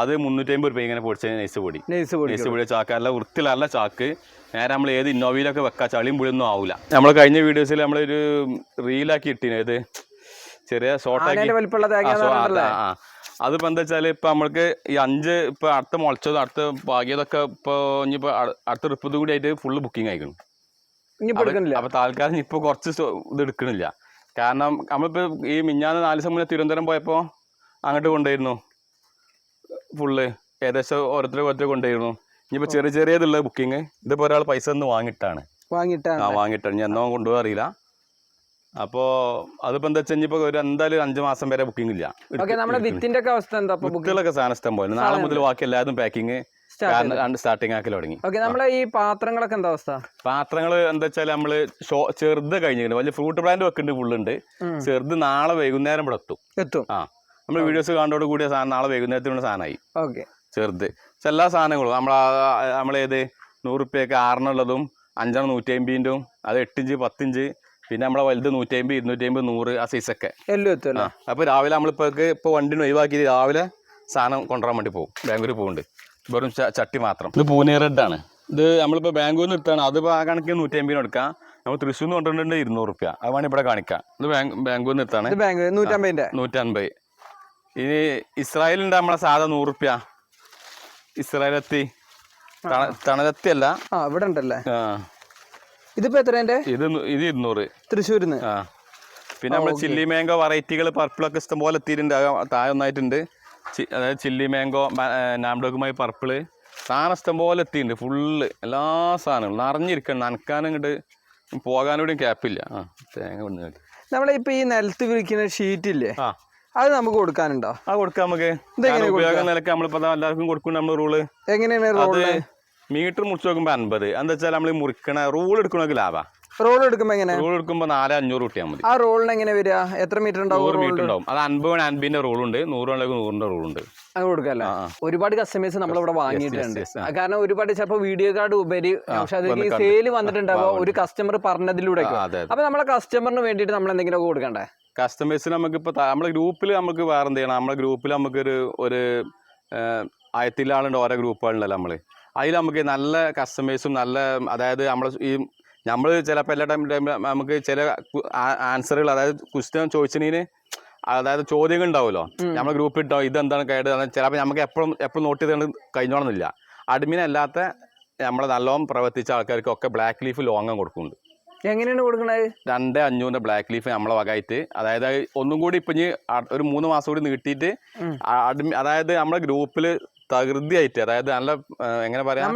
അത് മുന്നൂറ്റി അമ്പത് രൂപ ഇങ്ങനെ പൊടിച്ച നൈസ് പൊടി. നൈസ് പൊടി നൈസ് പൊടി ചാക്ക് നല്ല വൃത്തിയിലല്ല ചാക്ക്. നേരെ നമ്മൾ ഏത് ഇന്നോവയിലൊക്കെ വെക്കാം ചളിയും പുളിയൊന്നും ആവില്ല നമ്മൾ കഴിഞ്ഞ വീഡിയോസിൽ നമ്മളൊരു റീലാക്കി ഇട്ടിന് ഏത് ചെറിയ ഷോർട്ടാക്കി വലിപ്പമുള്ള ആ, തേങ്ങ so അത് ആ, ആ. അതിപ്പോ എന്താ വെച്ചാൽ ഇപ്പൊ നമ്മൾക്ക് ഈ അഞ്ച് ഇപ്പൊ അടുത്ത മുളച്ചതും അടുത്ത പാകിയതൊക്കെ ഇപ്പൊ ഇനിയിപ്പോ അ- അടുത്ത ട്രിപ്പ് കൂടി ആയിട്ട് ഫുള്ള് ബുക്കിംഗ് ആയിക്കണം അപ്പൊ താൽക്കാലം ഇപ്പൊ കുറച്ച് ഇത് എടുക്കണില്ല. കാരണം നമ്മളിപ്പോ ഈ മിഞ്ഞാന്ന് നാല് ദിവസം മുന്നേ തിരുവനന്തപുരം പോയപ്പോ അങ്ങോട്ട് കൊണ്ടുപോയിരുന്നു ഫുള്ള് ഏകദേശം ഓരോരുത്തർ ഓരോരുത്തർ കൊണ്ടുപോയിരുന്നു ഇനിയിപ്പോ ചെറിയ ചെറിയതുള്ള ബുക്കിംഗ് ഇതിപ്പോ ഒരാൾ പൈസ ഒന്ന് വാങ്ങിയിട്ടാണ്. വാങ്ങിയിട്ടാണ്. ആ വാങ്ങിയിട്ടാണ്. ഞാൻ എന്നോ കൊണ്ടുപോകാൻ അറിയില്ല. അപ്പോ അതിപ്പോ എന്താ വെച്ചാൽ ഇപ്പൊ ഒരു എന്തായാലും അഞ്ചു മാസം വരെ ബുക്കിംഗ് ഇല്ല. നമ്മുടെ വിത്തിന്റെ ഒക്കെ അവസ്ഥ എന്താ? ബുക്കുകളൊക്കെ സാധനം ഇഷ്ടം പോലെ. നാളെ മുതൽ ബാക്കി എല്ലാതും പാക്കിങ് സ്റ്റാർട്ടിങ് ആക്കി തുടങ്ങി. ഓക്കെ നമ്മളെ ഈ പാത്രങ്ങളൊക്കെ എന്താ അവസ്ഥ? പാത്രങ്ങൾ എന്താ വെച്ചാൽ നമ്മൾ ചെറുത് കഴിഞ്ഞിട്ടുണ്ട് വലിയ ഫ്രൂട്ട് പ്ലാന്റ് വെക്കുന്നുണ്ട് ഫുള്ളുണ്ട്. ചെറുത് നാളെ വൈകുന്നേരം ഇവിടെ എത്തും. എത്തും. ആ നമ്മൾ വീഡിയോസ് കണ്ടോട് കൂടിയ സാധനം നാളെ വൈകുന്നേരത്തിനുള്ള സാധനമായി. ഓക്കെ ചെറുത്. പക്ഷെ എല്ലാ സാധനങ്ങളും നമ്മൾ നമ്മളേത് നൂറുപ്യൊക്കെ ആറിനുള്ളതും അഞ്ചെണ്ണം നൂറ്റി അമ്പതിന്റെയും അത് എട്ടിഞ്ച് പത്തിഞ്ച് പിന്നെ നമ്മളെ വലുത് നൂറ്റി അമ്പത് ഇരുന്നൂറ്റി അമ്പത് നൂറ് ആ സൈസൊക്കെ എല്ലാം എത്തും അപ്പോൾ രാവിലെ നമ്മളിപ്പോൾ ഇപ്പോൾ വണ്ടിന് ഒഴിവാക്കി രാവിലെ സാധനം കൊണ്ടുവരാൻ വേണ്ടി പോകും. ബാംഗ്ലൂർ പോകുന്നുണ്ട് വെറും ചട്ടി മാത്രം. ഇത് പൂനെ റെഡ് ആണ്. ഇത് നമ്മളിപ്പോൾ ബാംഗ്ലൂരിൽ നിന്ന് എടുത്താണ്. അത് ആ കണക്കിന് നൂറ്റി അമ്പതിന് എടുക്കാം. നമ്മൾ തൃശ്ശൂർ നിന്ന് കൊണ്ടുവന്നിട്ടുണ്ട് ഇരുന്നൂറ് റുപ്യ. അത് വേണം ഇവിടെ കാണിക്കാം. ഇത് ബാംഗ്ലൂരിൽ നിന്ന് എടുത്താണ്. നൂറ്റമ്പതിന്റെ? നൂറ്റൻപത് ഇനി ഇസ്രായേലിന്റെ നമ്മളെ സാധാ നൂറ് റുപ്യ. ഇസ്രായേലെത്തി. തണ- തണലെത്തി അല്ല ആ ഇവിടെ ഉണ്ടല്ലേ? ആ. ഇതിപ്പോ എത്ര ഇത് ഇത് ഇരുന്നൂറ്. തൃശ്ശൂരിന്ന്? ആ. പിന്നെ നമ്മൾ ചില്ലി മാംഗോ വെറൈറ്റികൾ പർപ്പിളൊക്കെ ഇഷ്ടം പോലെ എത്തിയിട്ടുണ്ട്. താഴെ ഒന്നായിട്ടുണ്ട്. ചി- അതായത് ചില്ലി മാംഗോ നാംഡോക്കുമായി പർപ്പിൾ. സാധനം ഇഷ്ടം പോലെ എത്തിയിട്ടുണ്ട്. ഫുള്ള് എല്ലാ സാധനങ്ങളും. നിറഞ്ഞിരിക്കണം. നനക്കാനും ഇങ്ങോട്ട് പോകാനൂടെയും ക്യാപ്പില്ല ആ തേങ്ങ കൊണ്ട് നമ്മളെ ഇപ്പൊ ഈ നിലത്ത് വിളിക്കുന്ന ഷീറ്റ് ഇല്ലേ? ആ. അത് നമുക്ക് കൊടുക്കാനുണ്ടോ? ആ കൊടുക്കാം നമുക്ക്. ഉപയോഗം നിലയ്ക്ക് നമ്മളിപ്പോ എല്ലാവർക്കും കൊടുക്കും നമ്മൾ റൂൾ. എങ്ങനെയാണ് മീറ്റർ മുറിച്ച് നോക്കുമ്പോ അൻപത്. എന്താ വെച്ചാൽ നമ്മൾ മുറിക്കണ റോൾ എടുക്കണമെങ്കിൽ ലാഭാ. റോൾ എടുക്കുമ്പോൾ എങ്ങനെ? റോൾ എടുക്കുമ്പോൾ നാല് അഞ്ഞൂറ് കിട്ടിയാൽ മതി. ആ റോളിന് എങ്ങനെ വരിക? എത്ര മീറ്റർ ഉണ്ടാവും മീറ്റർ ഉണ്ടാവും. അത് അൻപത് അൻപതിന്റെ ഉണ്ട്. നൂറ് വേണമെങ്കിൽ നൂറിന്റെ ഉണ്ട്. അത് കൊടുക്കല്ലേ. ഒരുപാട് കസ്റ്റമേഴ്സ് നമ്മളിവിടെ വാങ്ങിയിട്ടുണ്ട്. കാരണം ഒരുപാട് ചിലപ്പോൾ വീഡിയോ കാർഡ് ഉപരി പക്ഷെ അത് സെയിൽ വന്നിട്ടുണ്ടാവുക ഒരു കസ്റ്റമർ പറഞ്ഞതിലൂടെ അപ്പൊ നമ്മളെ കസ്റ്റമറിന് വേണ്ടിയിട്ട് നമ്മൾ എന്തെങ്കിലും കൊടുക്കണ്ടേ? കസ്റ്റമേഴ്സിന് നമുക്ക് ഇപ്പൊ നമ്മളെ ഗ്രൂപ്പിൽ നമുക്ക് വേറെ എന്ത് ചെയ്യണം? നമ്മളെ ഗ്രൂപ്പിൽ നമുക്കൊരു ഒരു ആയിരത്തിലാളുണ്ട് ഓരോ ഗ്രൂപ്പുകളുണ്ടല്ലോ നമ്മൾ അതിൽ നമുക്ക് നല്ല കസ്റ്റമേഴ്സും നല്ല അതായത് നമ്മൾ ഈ നമ്മൾ ചിലപ്പോൾ എല്ലാ ടൈം നമുക്ക് ചില ആൻസറുകൾ അതായത് ക്വസ്റ്റ്യൻ ചോദിച്ചതിന് അതായത് ചോദ്യങ്ങൾ ഉണ്ടാവുമല്ലോ നമ്മൾ ഗ്രൂപ്പിൽ ഇട്ടോ ഇതെന്താണ് കേട്? ചിലപ്പോൾ നമുക്ക് എപ്പോഴും എപ്പോഴും നോട്ട് ചെയ്ത് കഴിഞ്ഞോണമെന്നില്ല അഡ്മിൻ അല്ലാത്ത നമ്മളെ നല്ലോണം പ്രവർത്തിച്ച ആൾക്കാർക്കൊക്കെ ബ്ലാക്ക് ലീഫ് ലോങ്ങം കൊടുക്കുന്നുണ്ട്. എങ്ങനെയാണ് കൊടുക്കുന്നത് രണ്ട് അഞ്ഞൂറിന്റെ ബ്ലാക്ക് ലീഫ് നമ്മളെ വകയായിട്ട് അതായത് ഒന്നും കൂടി ഇപ്പൊ ഒരു മൂന്ന് മാസം കൂടി നീട്ടിയിട്ട്. അതായത് നമ്മുടെ ഗ്രൂപ്പിൽ തകൃതിയായിട്ട് അതായത് നല്ല എങ്ങനെ പറയാ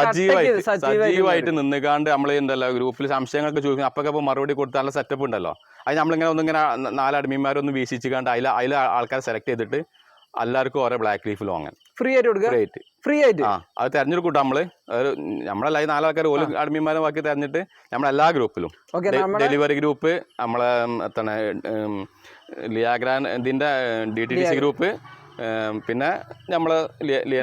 സജീവമായിട്ട് സജീവമായിട്ട് നിന്നുകാണ്ട് നമ്മൾ എന്തല്ലോ ഗ്രൂപ്പിൽ സംശയങ്ങളൊക്കെ ചോദിക്കും അപ്പൊക്കെ മറുപടി കൊടുത്ത് നല്ല സെറ്റപ്പ് ഉണ്ടല്ലോ. അത് നമ്മളിങ്ങനെ ഒന്നിങ്ങനെ നാലടിമിമാരൊന്നും നാല് കണ്ട് വീക്ഷിച്ചുകാണ്ട് അതിൽ അതിൽ ആൾക്കാരെ സെലക്ട് ചെയ്തിട്ട് എല്ലാവർക്കും ഓരോ ബ്ലാക്ക് ലീഫ് വാങ്ങാൻ ഫ്രീ ആയിട്ട് കൊടുക്കുക? റേറ്റ് ഫ്രീ ആയിട്ട്? ആ അത് തെരഞ്ഞെടുക്കും നമ്മൾ. നമ്മളല്ല നാലാൾക്കാർ ഓരോ അഡ്മിന്മാരെ ബാക്കി തെരഞ്ഞിട്ട് നമ്മളെല്ലാ ഗ്രൂപ്പിലും ഡെലിവറി ഗ്രൂപ്പ് നമ്മളെ എത്താണ് ലിയാഗ്രാൻ ഇതിന്റെ D T D C group പിന്നെ നമ്മൾ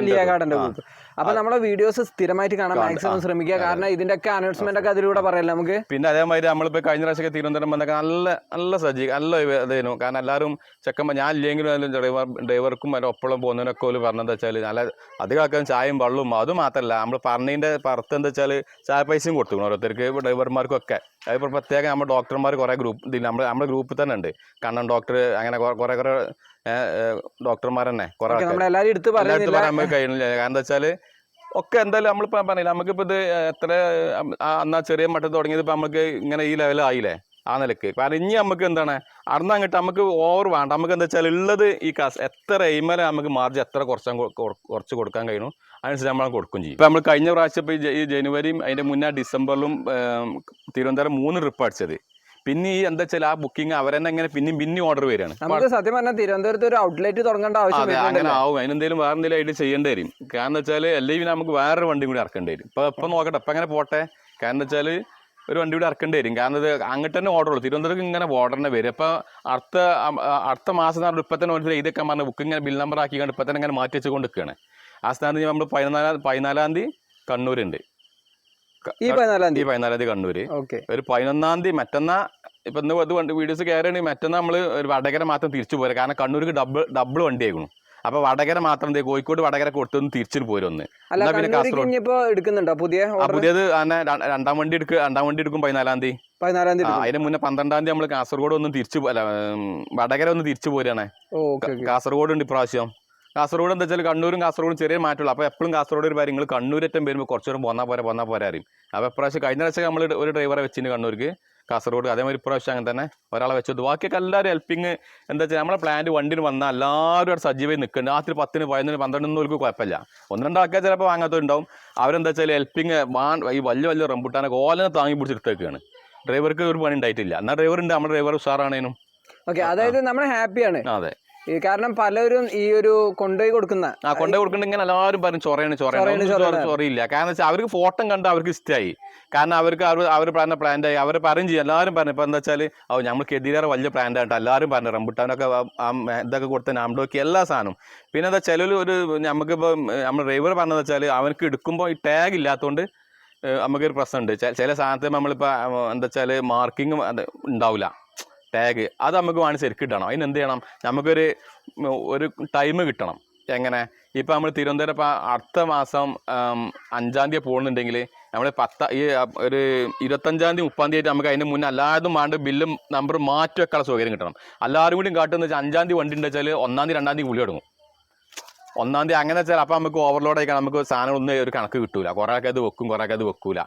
ലിയാഗാർഡന്റെ. ഗ്രൂപ്പ് അപ്പൊ നമ്മളെ വീഡിയോസ് സ്ഥിരമായിട്ട് കാണാൻ മാക്സിമം. ശ്രമിക്കുക. കാരണം ഇതിന്റെ ഒക്കെ അനൗൺസ്മെന്റ് ഒക്കെ അതിലൂടെ പറയല്ലേ നമുക്ക്? പിന്നെ അതേമാതിരി നമ്മളിപ്പോ കഴിഞ്ഞ പ്രാവശ്യമൊക്കെ തിരുവനന്തപുരം വന്നൊക്കെ നല്ല നല്ല സജ്ജീ നല്ല ഇതായിരുന്നു. കാരണം എല്ലാവരും ചെക്കന്മാർ ഞാൻ ഇല്ലെങ്കിലും അതിലും ഡ്രൈവർ ഡ്രൈവർക്കും അതിന്റെ ഒപ്പളും പോകുന്നതിനൊക്കെ ഒരു പറഞ്ഞതെന്ന് വെച്ചാൽ നല്ല അധികം ആൾക്കാരും ചായയും വെള്ളവും അത് മാത്രമല്ല നമ്മൾ പറഞ്ഞതിന്റെ പുറത്ത് എന്താ വെച്ചാൽ ചായ പൈസയും കൊടുത്തു. ഓരോരുത്തർക്ക് ഡ്രൈവർമാർക്കൊക്കെ. അതിപ്പോൾ പ്രത്യേകം നമ്മുടെ ഡോക്ടർമാർ കുറേ ഗ്രൂപ്പ് ഇതിൽ നമ്മൾ നമ്മുടെ ഗ്രൂപ്പിൽ തന്നെ ഉണ്ട്. കണ്ണൻ ഡോക്ടർ അങ്ങനെ കുറേ കുറേ ഡോക്ടർമാർ തന്നെ കുറേ എടുത്ത് പറയുന്നില്ല. പറയാൻ നമുക്ക് കഴിയുന്നില്ല. കാരണം എന്താ വെച്ചാൽ ഒക്കെ എന്തായാലും നമ്മളിപ്പോൾ പറഞ്ഞില്ല നമുക്കിപ്പോൾ ഇത് എത്ര എന്നാൽ അന്നാ ചെറിയ മട്ടത്തിൽ തുടങ്ങിയത് ഇപ്പം നമുക്ക് ഇങ്ങനെ ഈ ലെവലായില്ലേ ആ നിലയ്ക്ക്. കാരണം ഇനി നമുക്ക് എന്താണ് അറിഞ്ഞാൽ അങ്ങോട്ട് നമുക്ക് ഓവർ വേണ്ട. നമുക്ക് എന്താ വെച്ചാൽ ഉള്ളത് ഈ കാസ് എത്ര എയിമല നമുക്ക് മാർജ് എത്ര കുറച്ചാൻ കൊ- കൊ- കുറച്ച് കൊടുക്കാൻ കഴിയണം അതിനനുസരിച്ച് നമ്മൾ കൊടുക്കും ചെയ്യും. ഇപ്പം നമ്മൾ കഴിഞ്ഞ പ്രാവശ്യം ഇപ്പോൾ ഈ ജനുവരിയും അതിന്റെ മുന്നേ ഡിസംബറിലും തിരുവനന്തപുരം മൂന്ന് ട്രിപ്പ് അടിച്ചത്. പിന്നെ ഈ എന്താ വെച്ചാൽ ആ ബുക്കിംഗ് അവരെന്നെ ഇങ്ങനെ പിന്നെയും പിന്നെയും ഓർഡർ വരികയാണ്. നമുക്ക് സത്യം പറഞ്ഞാൽ തിരുവനന്തപുരത്ത് ഒരു ഔട്ട്ലെറ്റ് തുടങ്ങേണ്ട ആവശ്യം അങ്ങനെ ആവും. അതിനെന്തെങ്കിലും വേറെ എന്തെങ്കിലും ആയിട്ട് ചെയ്യേണ്ടി വരും. കാരണം എന്താ വെച്ചാൽ അല്ലെങ്കിൽ നമുക്ക് വേറൊരു വണ്ടി കൂടി ഇറക്കേണ്ടി വരും. ഇപ്പം ഇപ്പം നോക്കട്ടെ ഇപ്പം എങ്ങനെ പോട്ടെ? കാരണം എന്താ വെച്ചാൽ ഒരു വണ്ടി കൂടി ഇറക്കേണ്ടി വരും. കാരണം ഇത് അങ്ങോട്ട് തന്നെ ഓർഡർ ഉള്ളൂ. തിരുവനന്തപുരത്ത് ഇങ്ങനെ ഓർഡർ തന്നെ വരും. അപ്പോൾ അടുത്ത അടുത്ത മാസം ഇപ്പൊ തന്നെ ഓർഡർ ഇതൊക്കെ പറഞ്ഞ ബുക്ക് ഇങ്ങനെ ബിൽ നമ്പർ ആക്കിക്കൊണ്ട് ഇപ്പം തന്നെ ഇങ്ങനെ മാറ്റി വെച്ചുകൊണ്ട് നിൽക്കുകയാണ്. ആ സ്ഥാനത്ത് നമ്മൾ പതിനാലാം പതിനാലാം തീയതി കണ്ണൂരുണ്ട്. ഈ പതിനാലാം തീയതി? പതിനാലാം തീയതി കണ്ണൂര്. ഒരു പതിനൊന്നാം തീയതി മറ്റന്നാ ഇപ്പൊ ഇന്ന് ഇത് വണ്ടി വീഡിയോസ് കയറുകയാണെങ്കിൽ മറ്റന്നാ നമ്മൾ ഒരു വടകര മാത്രം തിരിച്ചു പോരാ. കാരണം കണ്ണൂർക്ക് ഡബിൾ ഡബിൾ വണ്ടി ആയിരുന്നു അപ്പൊ വടകര മാത്രം കോഴിക്കോട് വടകര കൊടുത്തൊന്ന് തിരിച്ചു പോരൊന്ന് എന്നാ പിന്നെ കാസർഗോഡ്? എടുക്കുന്നുണ്ടോ പുതിയ പുതിയത് രണ്ടാം വണ്ടി എടുക്കുക രണ്ടാം വണ്ടി എടുക്കും പതിനാലാം തീയതി. പതിനാലാം തീയതി അതിന് മുന്നേ പന്ത്രണ്ടാം തീയതി നമ്മൾ കാസർഗോഡ് ഒന്ന് തിരിച്ചു പോ- അല്ല വടകര ഒന്ന് തിരിച്ചു പോരാണ്. കാസർഗോഡ് ഉണ്ട് ഇപ്രാവശ്യം. കാസർഗോഡ് എന്താ വെച്ചാൽ കണ്ണൂരും കാസർഗോഡും ചെറിയ മാറ്റമുള്ളൂ. അപ്പോൾ എപ്പോഴും കാസർഗോഡ് ഒരു കാര്യങ്ങൾ നിങ്ങൾ കണ്ണൂരറ്റം വരുമ്പോൾ കുറച്ചുകൂടെ പോന്നാൽ പോരാ പോന്നാൽ പോരാ അറിയും അപ്പോൾ ഇപ്രാവശ്യം കഴിഞ്ഞ ആഴ്ച നമ്മൾ ഒരു ഡ്രൈവറെ വെച്ചിന് കണ്ണൂർക്ക് കാസർഗോഡ്. അതേമാതിരി ഇപ്രാവശ്യം അങ്ങനെ തന്നെ ഒരാളെ വെച്ചത് ബാക്കിയൊക്കെ എല്ലാവരും ഹെൽപ്പിങ് എന്താ വെച്ചാൽ നമ്മളെ പ്ലാന്റ് വണ്ടിന് വന്നാൽ എല്ലാവരും അവിടെ സജീവമായി നിൽക്കുന്നുണ്ട് രാത്രി പത്തിന് പതിനൊന്നിന് പന്ത്രണ്ടിന് ഒരു കുഴപ്പമില്ല. ഒന്ന് രണ്ട് ആൾക്കാർ ചിലപ്പോൾ വാങ്ങാത്തവരുണ്ടാവും. അവരെന്താ വെച്ചാൽ ഹെൽപ്പിങ് ഈ വലിയ വലിയ റംബുട്ടാനൊക്കെ ഓലനെ താങ്ങി പിടിച്ചെടുത്തേക്കാണ് ഡ്രൈവർക്ക് ഒരു പണി ഉണ്ടായിട്ടില്ല. എന്നാൽ ഡ്രൈവർ ഉണ്ട് നമ്മുടെ ഡ്രൈവർ ഉഷാറാണേനും. ഓക്കെ അതായത് നമ്മൾ ഹാപ്പിയാണ് അതെ. കാരണം പലരും ഈ ഒരു കൊണ്ടുപോയി കൊടുക്കുന്ന ആ കൊണ്ടു കൊടുക്കണ്ട ഇങ്ങനെ എല്ലാവരും പറയും ചൊറയാണ് ചൊറയാണ്, ചൊറയില്ല. കാരണം വെച്ചാൽ അവർക്ക് ഫോട്ടോ കണ്ട് അവർക്ക് ഇഷ്ടമായി കാരണം അവർക്ക് അവർ അവർ പറഞ്ഞ പ്ലാന്റ് ആയി. അവർ പറയും ചെയ്യും. എല്ലാവരും പറഞ്ഞു ഇപ്പൊ എന്താ വെച്ചാൽ ഓ നമ്മൾക്ക് എതിരേറെ വലിയ പ്ലാന്റ് ആയിട്ട്. എല്ലാവരും പറഞ്ഞു റംബുട്ടാനൊക്കെ ഇതൊക്കെ കൊടുത്ത നാമ്പോക്കി എല്ലാ സാധനവും. പിന്നെ എന്താ ചില ഒരു നമുക്കിപ്പോൾ നമ്മൾ ഡ്രൈവർ പറഞ്ഞതെന്ന് വെച്ചാൽ അവനക്ക് എടുക്കുമ്പോൾ ഈ ടാഗ് ഇല്ലാത്തതുകൊണ്ട് നമുക്കൊരു പ്രശ്നമുണ്ട്. ചില സാധനത്തിൽ നമ്മളിപ്പോൾ എന്താ വെച്ചാൽ മാർക്കിങ് ഉണ്ടാവില്ല ടാഗ് അത് നമുക്ക് വേണമെങ്കിൽ ശരിക്കും കിട്ടണം അതിന് എന്ത് ചെയ്യണം? നമുക്കൊരു ഒരു ടൈം കിട്ടണം. എങ്ങനെ? ഇപ്പം നമ്മൾ തിരുവനന്തപുരം ഇപ്പം അടുത്ത മാസം അഞ്ചാം തീയതി പോകുന്നുണ്ടെങ്കിൽ നമ്മൾ പത്ത ഈ ഒരു ഇരുപത്തഞ്ചാം തീയതി മുപ്പാം തീയതി നമുക്ക് അതിന് മുന്നേ എല്ലാതും വേണ്ട ബില്ലും നമ്പർ മാറ്റി വെക്കാനുള്ള സൗകര്യം കിട്ടണം. എല്ലാവരും കൂടി കാട്ടുന്ന വെച്ചാൽ അഞ്ചാം തീയതി വണ്ടി ഉണ്ടെന്ന് വെച്ചാൽ ഒന്നാം തീയതി രണ്ടാം തീയതി വിളി തുടങ്ങും. ഒന്നാം തീയതി അങ്ങനെ വെച്ചാൽ അപ്പോൾ നമുക്ക് ഓവർലോഡ് ആയിക്കാൻ നമുക്ക് സാധനങ്ങളൊന്നും ഒരു കണക്ക് കിട്ടൂല. കുറേ അത് വെക്കും കുറേ അത് വെക്കൂല.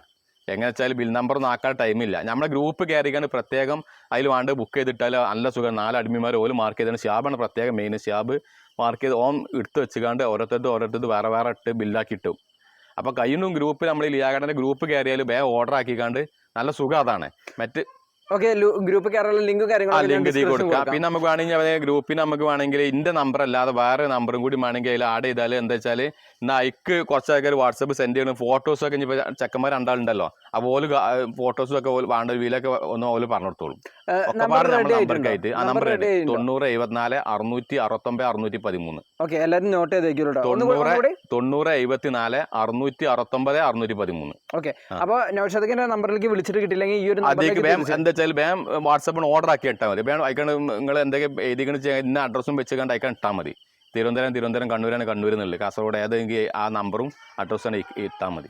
എങ്ങനെ വെച്ചാൽ ബിൽ നമ്പർ ആക്കാൻ ടൈമില്ല നമ്മുടെ ഗ്രൂപ്പ് കയറിക്കാണ് പ്രത്യേകം അതിൽ വേണ്ട ബുക്ക് ചെയ്തിട്ടാൽ നല്ല സുഖം. നാല് അടിമിമാർ ഓൽ മാർക്ക് ചെയ്താണ്. ഷാബാണ് പ്രത്യേകം മെയിൻ ഷാബ് മാർക്ക് ചെയ്ത് ഓം എടുത്ത് വെച്ചുകൊണ്ട് ഓരോരുത്തരുടെ ഓരോരുത്തർ വേറെ വേറെ ഇട്ട് ബില്ലാക്കി ഇട്ടും. അപ്പോൾ കയ്യുന്നും ഗ്രൂപ്പിൽ നമ്മൾ ഈ ലിയാഗാർഡന്റെ ഗ്രൂപ്പ് കയറിയാൽ വേഗം ഓർഡർ ആക്കിക്കാണ്ട് നല്ല സുഖം അതാണ്. മറ്റ് ഓക്കെ ഗ്രൂപ്പ് കയറാനുള്ള ലിങ്ക് കാര്യങ്ങളൊക്കെ ലിങ്ക് ഇതിൽ കൊടുക്കാം. പിന്നെ നമുക്ക് വേണമെങ്കിൽ ഗ്രൂപ്പിന് നമുക്ക് വേണമെങ്കിൽ ഇന്റെ നമ്പർ അല്ലാതെ വേറെ നമ്പറും കൂടി വേണമെങ്കിൽ അതിൽ ആഡ് ചെയ്താൽ എന്താ വെച്ചാൽ നൈക്ക് അയക്ക് കുറച്ച് ആൾക്കാർ വാട്സപ്പ് സെൻഡ് ചെയ്യണം ഫോട്ടോസ് ഒക്കെ ഇനിയിപ്പോൾ ചെക്കന്മാർ രണ്ടാളുണ്ടല്ലോ. അപ്പോൾ ഓൽ ഫോട്ടോസും ഒക്കെ വേണ്ട ഒരു വീലൊക്കെ ഒന്ന് ഓൽ പറഞ്ഞു കൊടുത്തോളും നമ്മുടെ ആ നമ്പർ? തൊണ്ണൂറ് എഴുപത്തിനാല് അറുന്നൂറ്റി അറുപത്തൊമ്പത് അറുന്നൂറ്റി പതിമൂന്ന് ഓക്കെ എല്ലാരും നോട്ട് തൊണ്ണൂറ് തൊണ്ണൂറ് എഴുപത്തിനാല് അറുന്നൂറ്റി അറുപത്തൊമ്പത് അറുന്നൂറ്റി പതിമൂന്ന് ഓക്കെ. അപ്പൊ നൗഷദിന്റെ നമ്പറിലേക്ക് വിളിച്ചിട്ട് കിട്ടില്ലെങ്കിൽ ഈ ഒരു എന്താ വെച്ചാൽ വേം വാട്സപ്പിന് ഓർഡർ ആക്കി ഇട്ടാൽ മതി. വേണം അയക്കാണ്ട് നിങ്ങൾ എന്തൊക്കെ എഴുതിക്കണ ഇന്ന അഡ്രസ്സും വെച്ച് കണ്ട് അയക്കാൻ ഇട്ടാൽ മതി. തിരുവനന്തപുരം തിരുവനന്തപുരം കണ്ണൂരാണ് കണ്ണൂർ കാസർഗോഡ് ഏതെങ്കിൽ ആ നമ്പറും അഡ്രസ്സും ഇട്ടാൽ മതി.